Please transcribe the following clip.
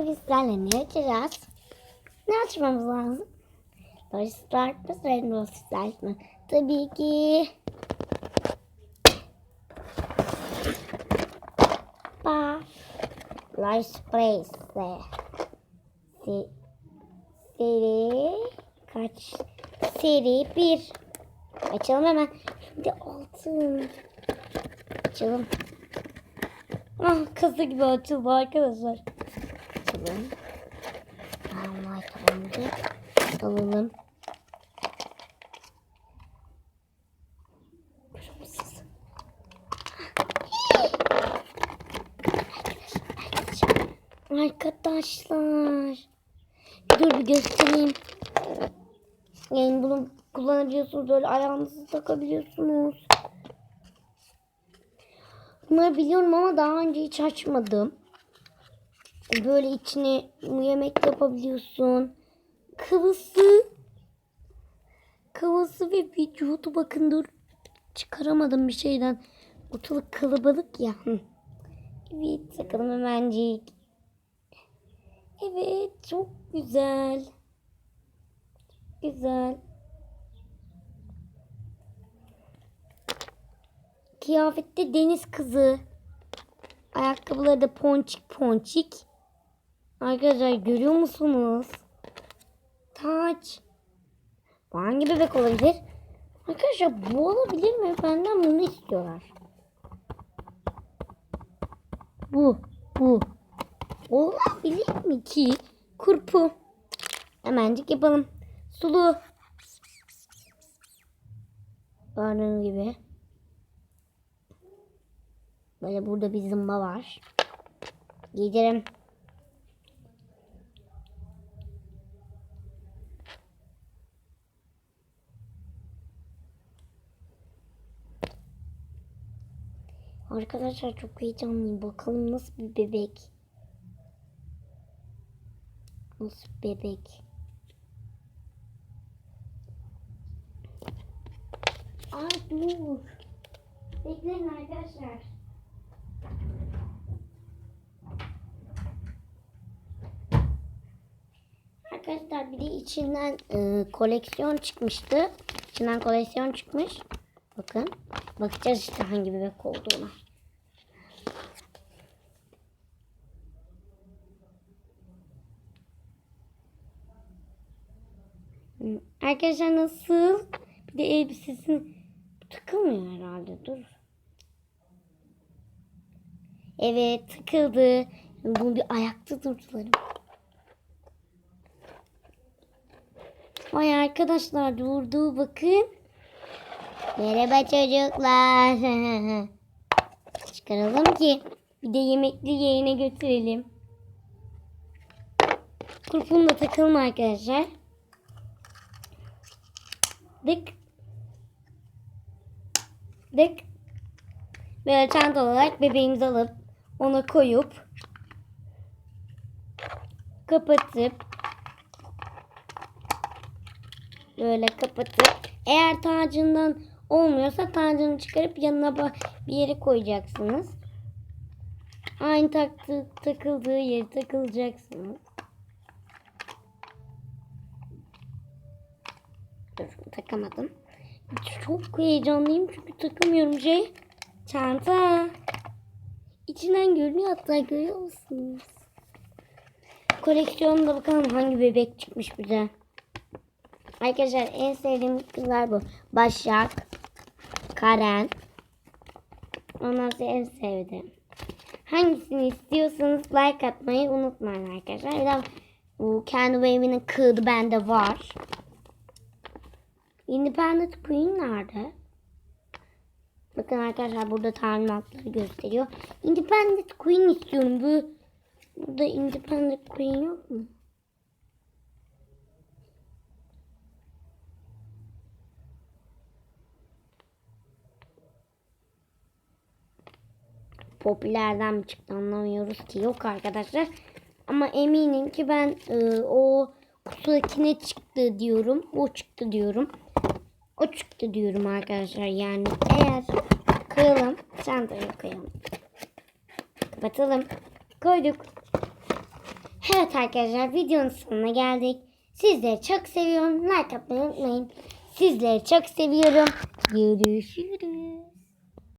bugün sizlerle ne açmamız lazım? Mı? Rainbow Start mı? Tabii ki... Light Sprace. Se seri kaç? Seri 1. Açalım hemen. Şimdi altın. Açalım. Ah kasa gibi açıldı arkadaşlar. Açalım. Tamam tamamdır. Alalım. Kırmızısı. Arkadaşlar. Dur bir göstereyim. Yani bunu kullanabiliyorsunuz. Böyle ayağınızı takabiliyorsunuz. Bunları biliyorum ama daha önce hiç açmadım. Böyle içine yemek yapabiliyorsun. Kıvısı. Kıvısı ve vücudu bakın dur. Çıkaramadım bir şeyden. Ortalık kalabalık ya. Evet takalım hemencik. Evet çok güzel. Güzel. Kıyafette deniz kızı. Ayakkabıları da ponçik ponçik. Arkadaşlar görüyor musunuz? Taç. Bu hangi bebek olabilir? Arkadaşlar bu olabilir mi? Benden bunu istiyorlar. Bu. Bu. Olabilir mi ki? Kurpu. Hemencik yapalım. Sulu. Gördüğünüz gibi. Böyle burada bir zımba var. Giydirim. Arkadaşlar çok heyecanlıyım. Bakalım nasıl bir bebek. Nasıl bir bebek. Ay dur. Bekleyin arkadaşlar. Arkadaşlar bir de içinden e, koleksiyon çıkmıştı. İçinden koleksiyon çıkmış. Bakın. Bakacağız işte hangi bebek olduğuna. Arkadaşlar nasıl? Bir de elbisesini takılmıyor herhalde. Dur. Evet tıkıldı. Bunu bir ayakta durdularım. Vay arkadaşlar durdu bakın. Merhaba çocuklar. Çıkaralım ki bir de yemekli yerine götürelim. Kurpunu da takalım arkadaşlar. Dık. Dık. Böyle çanta olarak bebeğimizi alıp ona koyup kapatıp böyle kapatıp eğer tacından olmuyorsa tacını çıkarıp yanına bir yere koyacaksınız. Aynı taktı, takıldığı yere takılacaksınız. Dur takamadım. Çok heyecanlıyım çünkü takamıyorum şey. Çanta. İçinden görünüyor hatta görüyor musunuz? Koleksiyonda bakalım hangi bebek çıkmış bize. Arkadaşlar en sevdiğim kızlar bu. Başak, Karen. Sonra en sevdiğim. Hangisini istiyorsanız like atmayı unutmayın arkadaşlar. Bir de bu kendi wave'inin kığıdı bende var. Independent Queen nerede? Bakın arkadaşlar burada talimatları gösteriyor. Independent Queen istiyorum. Bu burada Independent Queen yok mu? Popülerden mi çıktı anlamıyoruz ki yok arkadaşlar. Ama eminim ki ben e, o kutudakine çıktı diyorum. O çıktı diyorum. O çıktı diyorum arkadaşlar. Yani eğer koyalım. Çantaya koyalım. Kapatalım. Koyduk. Evet arkadaşlar videonun sonuna geldik. Sizleri çok seviyorum. Like atmayı unutmayın. Sizleri çok seviyorum. Görüşürüz.